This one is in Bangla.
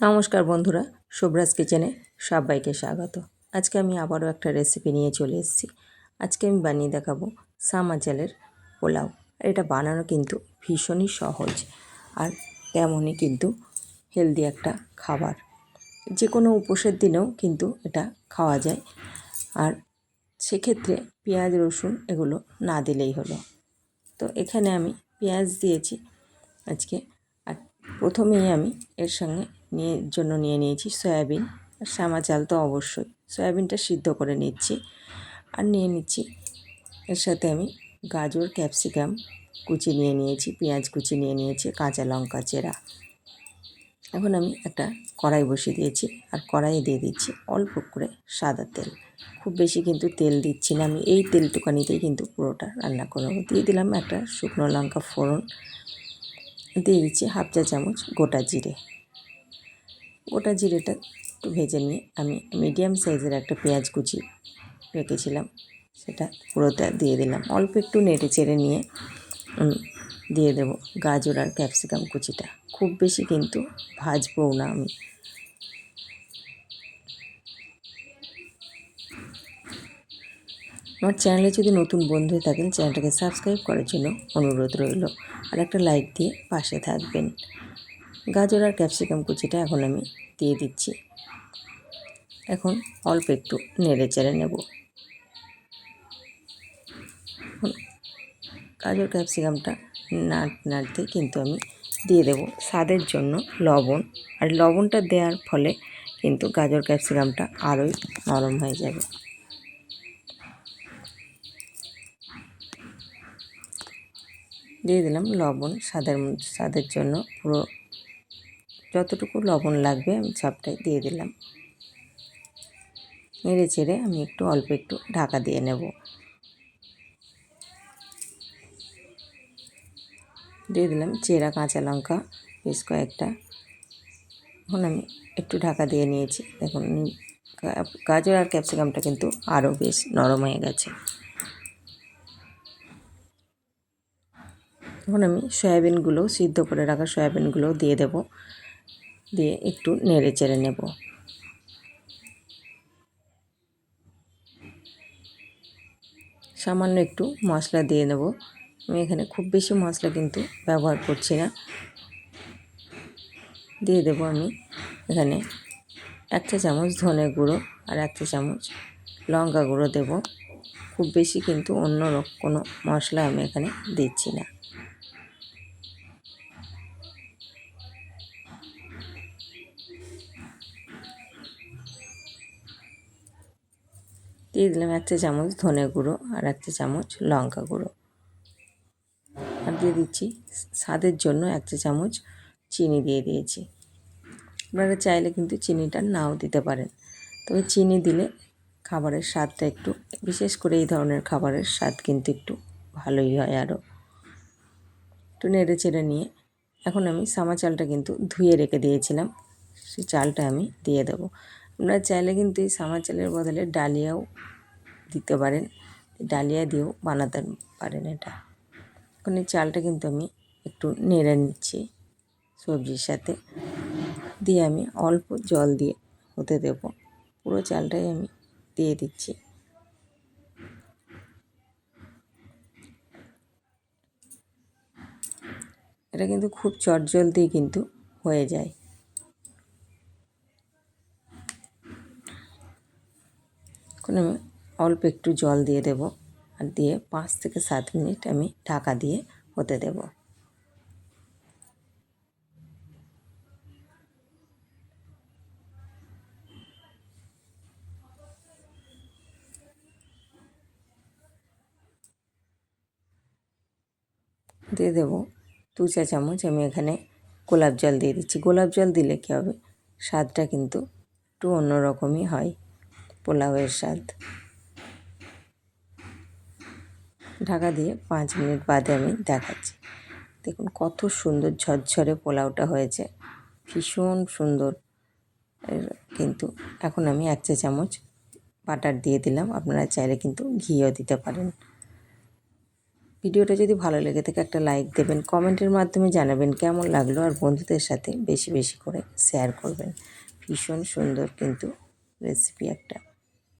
নমস্কার বন্ধুরা শুভ্রাজ কিচেনে সবাইকে স্বাগত। আজকে আমি আবারও একটা রেসিপি নিয়ে চলে এসেছি। আজকে আমি বানিয়ে দেখাবো সামা চালের পোলাও। এটা বানানো কিন্তু ভীষণই সহজ আর তেমনই কিন্তু হেলদি একটা খাবার। যে কোনো উপোসের দিনেও কিন্তু এটা খাওয়া যায়। আর সেক্ষেত্রে পেঁয়াজ, রসুন এগুলো না দিলেই হলো। তো এখানে আমি পেঁয়াজ দিয়েছি আজকে। আর প্রথমেই আমি এর সঙ্গে নিয়ে, জন্য নিয়ে নিয়েছি সয়াবিন। আর শ্যামা চাল তো অবশ্যই। সয়াবিনটা সিদ্ধ করে নিচ্ছি। আর নিয়ে নিচ্ছি। এর সাথে আমি গাজর, ক্যাপসিকাম কুচি নিয়ে নিয়েছি, পেঁয়াজ কুচি নিয়ে নিয়েছি, কাঁচা লঙ্কা চেরা। এখন আমি একটা কড়াই বসিয়ে দিয়েছি। আর কড়াইয়ে দিয়ে দিচ্ছি অল্প করে সাদা তেল। খুব বেশি কিন্তু তেল দিচ্ছি না। আমি এই তেল তেলটুকানিতেই কিন্তু পুরোটা রান্না করব। দিয়ে দিলাম একটা শুকনো লঙ্কা ফোড়ন। দিয়ে দিচ্ছি হাফ চা চামচ গোটা জিরে। গোটা জিরেটা একটু ভেজে নিয়ে আমি মিডিয়াম সাইজের একটা পেঁয়াজ কুচি রেখেছিলাম। সেটা পুরোটা দিয়ে দিলাম। অল্প একটু নেড়ে চেড়ে নিয়ে দিয়ে দেব গাজর আর ক্যাপসিকাম কুচিটা। খুব বেশি কিন্তু ভাজবও না আমি। আমার চ্যানেলে যদি নতুন বন্ধু হয়ে থাকেন, চ্যানেলটাকে সাবস্ক্রাইব করার জন্য অনুরোধ রইল। আর একটা লাইক দিয়ে পাশে থাকবেন। গাজর আর ক্যাপসিকাম কুচিটা এখন আমি দিয়ে দিচ্ছি। এখন অল্প একটু নেড়ে চেড়ে নেব। গাজর, ক্যাপসিকামটা নাড় নাড়তে কিন্তু আমি দিয়ে দেব স্বাদের জন্য লবণ। আর লবণটা দেওয়ার ফলে কিন্তু গাজর, ক্যাপসিকামটা আরোই নরম হয়ে যাবে। দিয়ে দিলাম লবণ, স্বাদের স্বাদের জন্য পুরো যতটুকু লবণ লাগবে আমি সবটাই দিয়ে দিলাম। নেড়ে চেড়ে আমি একটু অল্প একটু ঢাকা দিয়ে নেব। দিয়ে দিলাম চেরা কাঁচা লঙ্কা, বেশ কয়েকটা। এখন আমি একটু ঢাকা দিয়ে নিয়েছি। দেখুন, গাজর আর ক্যাপসিকামটা কিন্তু আরও বেশ নরম হয়ে গেছে। এখন আমি সয়াবিনগুলো, সিদ্ধ করে রাখা সয়াবিনগুলো দিয়ে দেব। দিয়ে একটু নেড়ে চেড়ে নেব। সামান্য একটু মশলা দিয়ে নেব। আমি এখানে খুব বেশি মশলা কিন্তু ব্যবহার করছি না। দিয়ে দেব আমি এখানে এক চা চামচ ধনে গুঁড়ো আর এক চা চামচ লঙ্কা গুঁড়ো দেব। খুব বেশি কিন্তু অন্য কোনো মশলা আমি এখানে দিচ্ছি না। দিয়ে দিলাম এক চা চামচ ধনে গুঁড়ো আর এক চা চামচ লঙ্কা গুঁড়ো। আর দিয়ে দিচ্ছি স্বাদের জন্য এক চা চামচ চিনি দিয়ে দিয়েছি। আপনারা চাইলে কিন্তু চিনিটা নাও দিতে পারেন। তবে চিনি দিলে খাবারের স্বাদটা একটু, বিশেষ করে এই ধরনের খাবারের স্বাদ কিন্তু একটু ভালোই হয় আরও। একটু নেড়ে চেড়ে নিয়ে এখন আমি সামা চালটা কিন্তু ধুয়ে রেখে দিয়েছিলাম। সেই চালটা আমি দিয়ে দেবো। আপনারা চাইলে কিন্তু এই সামা চালের বদলে ডালিয়াও দিতে পারেন। ডালিয়া দিয়েও বানাতে পারেন এটা। এখন এই চালটা কিন্তু আমি একটু নেড়ে নিচ্ছি সবজির সাথে। দিয়ে আমি অল্প জল দিয়ে হতে দেব। পুরো চালটাই আমি দিয়ে দিচ্ছি। এটা কিন্তু খুব চটজলদি কিন্তু হয়ে যায়। এখন আমি অল্প একটু জল দিয়ে দেব আর দিয়ে পাঁচ থেকে সাত মিনিট আমি ঢাকা দিয়ে হতে দেব। দিয়ে দেব দু চা চামচ, আমি এখানে গোলাপ জল দিয়ে দিচ্ছি। গোলাপ জল দিলে কী হবে? স্বাদটা কিন্তু একটু অন্যরকমই হয়। পোলাওয়ের স্বাদ। ঢাকা দিয়ে পাঁচ মিনিট বাদে আমি দেখাচ্ছি। দেখুন কত সুন্দর ঝরঝরে পোলাওটা হয়েছে। ভীষণ সুন্দর। কিন্তু এখন আমি এক চা চামচ বাটার দিয়ে দিলাম। আপনারা চাইলে কিন্তু ঘিও দিতে পারেন। ভিডিওটা যদি ভালো লেগে থাকে একটা লাইক দেবেন, কমেন্টের মাধ্যমে জানাবেন কেমন লাগল আর বন্ধুদের সাথে বেশি বেশি করে শেয়ার করবেন। ভীষণ সুন্দর কিন্তু রেসিপি একটা।